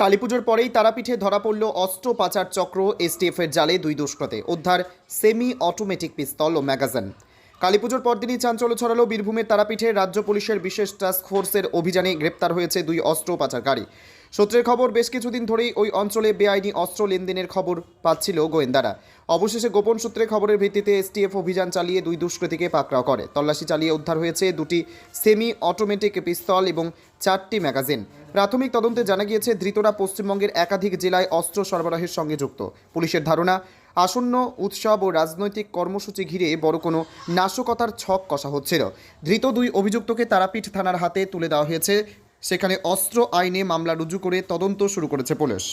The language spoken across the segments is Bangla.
কালীপুজোর পরেই তারাপীঠে ধরা পড়ল অস্ত্র পাচার চক্র, এসটিএফের জালে দুই দুষ্কৃতে। উদ্ধার সেমি অটোমেটিক পিস্তল ও ম্যাগাজিন। কালীপুজোর পরদিনই চাঞ্চল্য ছড়ালো বীরভূমের তারাপীঠে। রাজ্য পুলিশের বিশেষ টাস্ক ফোর্সের অভিযানে গ্রেপ্তার হয়েছে দুই অস্ত্র পাচারকারী। সূত্রের খবর, বেশ কিছুদিন ধরেই ওই অঞ্চলে বেআইনি অস্ত্র লেনদেনের খবর পাচ্ছিল গোয়েন্দারা। অবশেষে গোপন সূত্রে খবরের ভিত্তিতে এসটিএফ অভিযান চালিয়ে দুই দুষ্কৃতীকে পাকড়াও করে। তল্লাশি চালিয়ে উদ্ধার হয়েছে দুটি সেমি অটোমেটিক পিস্তল এবং চারটি ম্যাগাজিন। প্রাথমিক তদন্তে জানা গিয়েছে, ধৃতরা পশ্চিমবঙ্গের একাধিক জেলায় অস্ত্র সরবরাহের সঙ্গে যুক্ত। পুলিশের ধারণা, আসন্ন উৎসব ও রাজনৈতিক কর্মসূচি ঘিরে বড় কোনো নাশকতার ছক কষা হচ্ছিল। ধৃত দুই অভিযুক্তকে তারাপীঠ থানার হাতে তুলে দেওয়া হয়েছে। সেখানে অস্ত্র আইনে মামলা রুজু করে তদন্ত শুরু করেছে পুলিশ।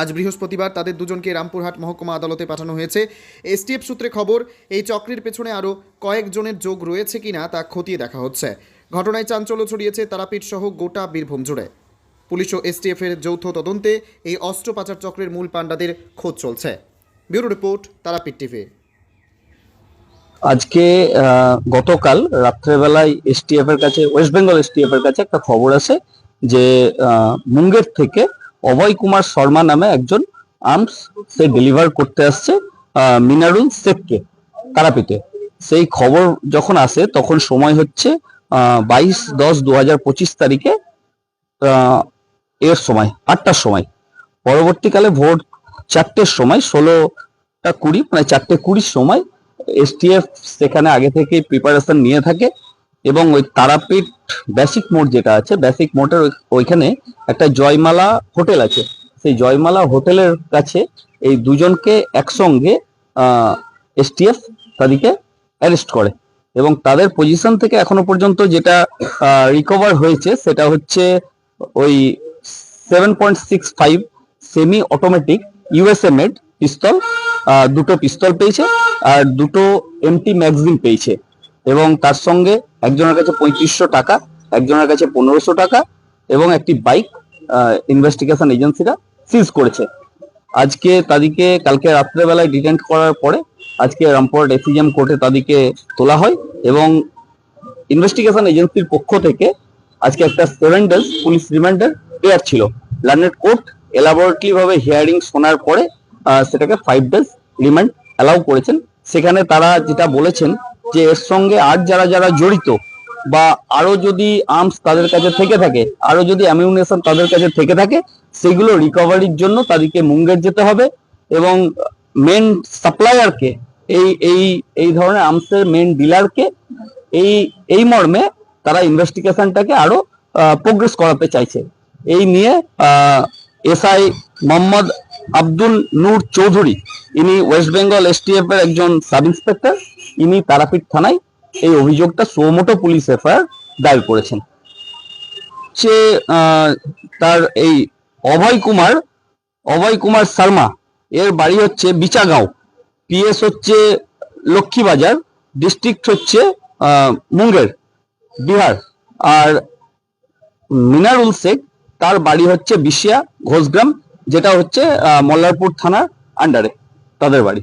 আজ বৃহস্পতিবার তাদের দুজনকে রামপুরহাট মহকুমা আদালতে পাঠানো হয়েছে। এসটিএফ সূত্রে খবর, এই চক্রের পেছনে আরও কয়েকজনের যোগ রয়েছে কিনা তা খতিয়ে দেখা হচ্ছে। ঘটনায় চাঞ্চল্য ছড়িয়েছে তারাপীঠ সহ গোটা বীরভূম জুড়ে। পুলিশ ও এসটিএফের যৌথ তদন্তে এই অস্ত্র পাচার চক্রের মূল পাণ্ডাদের খোঁজ চলছে। Bureau report, Tarapith TV. আজকে গতকাল রাত্রেবেলায় এসটিএফ এর কাছে, ওয়েস্ট বেঙ্গল এসটিএফ এর কাছে একটা খবর আছে যে মুঙ্গের থেকে অভয় কুমার শর্মা নামে একজন আর্মস সে ডেলিভার করতে আসছে মিনারুল শেখকে তারাপীঠে সেই খবর যখন আসে, তখন সময় হচ্ছে বাইশ দশ দু হাজার পঁচিশ তারিখে এর সময়, আটটার সময়। পরবর্তীকালে ভোর চারটের সময়, ষোলোটা কুড়ি মানে চারটে কুড়ির সময় এসটিএফ সেখানে আগে থেকে প্রিপারেশন নিয়ে থাকে। এবং ওই তারাপীঠ বেসিক মোড় যেটা আছে বেসিক মোড়ের ওইখানে একটা জয়মালা হোটেল আছে। সেই জয়মালা হোটেলের কাছে এই দুজনকে একসঙ্গে এসটিএফ তাদেরকে অ্যারেস্ট করে। এবং তাদের পজিশন থেকে এখনও পর্যন্ত যেটা রিকভার হয়েছে সেটা হচ্ছে ওই seven point six five semi automatic USA made পিস্তল দুটো পিস্তল পেয়েছে আর দুটো এমটি ম্যাগজিন পেয়েছে। এবং তার সঙ্গে একজনের কাছে পঁয়ত্রিশশো টাকা, একজনের কাছে পনেরোশো টাকা এবং একটি বাইক ইনভেস্টিগেশন এজেন্সিরা সিজ করেছে। আজকে তাদেরকে কালকে রাত্রেবেলায় ডিটেন্ট করার পরে আজকে রামপুরহাট এসিজিএম কোর্টে তাদেরকে তোলা হয় এবং ইনভেস্টিগেশন এজেন্সির পক্ষ থেকে আজকে একটা সেভেন ডেজ পুলিশ রিমান্ডের পেয়ার ছিল। লার্নেড কোর্ট এলাবোরেটলি ভাবে হিয়ারিং শোনার পরে সেটাকে ফাইভ ডেজ রিমান্ড অ্যালাউ করেছেন। সেখানে তারা যেটা বলেছেন যে এর সঙ্গে আর যারা যারা জড়িত বা আরও যদি আর্মস তাদের কাছে থেকে থাকে, আরও যদি অ্যামিউনেশন তাদের কাছে থেকে থাকে, সেগুলো রিকভারির জন্য তাদেরকে মুঙ্গের যেতে হবে এবং মেন সাপ্লায়ারকে এই এই এই ধরনের আর্মসের মেন ডিলারকে এই এই মর্মে তারা ইনভেস্টিগেশনটাকে আরও প্রোগ্রেস করাতে চাইছে। এই নিয়ে এসআই মোহাম্মদ আব্দুল নূর চৌধুরী, ইনি ওয়েস্ট বেঙ্গল এসটিএফ এর একজন সাব ইন্সপেক্টর ইনি তারাপীঠ থানায় এই অভিযোগটা সোমোটো পুলিশ এফআইআর দায়ের করেছেন। সে তার এই অভয় কুমার অভয় কুমার শর্মা, এর বাড়ি হচ্ছে বিচাগাঁও। পিএস হচ্ছে লক্ষ্মীবাজার, ডিস্ট্রিক্ট হচ্ছে মুঙ্গের, বিহার। আর মিনারুল শেখ, তার বাড়ি হচ্ছে বিশিয়া ঘোষগ্রাম যেটা হচ্ছে মল্লারপুর থানার আন্ডারে তাদের বাড়ি।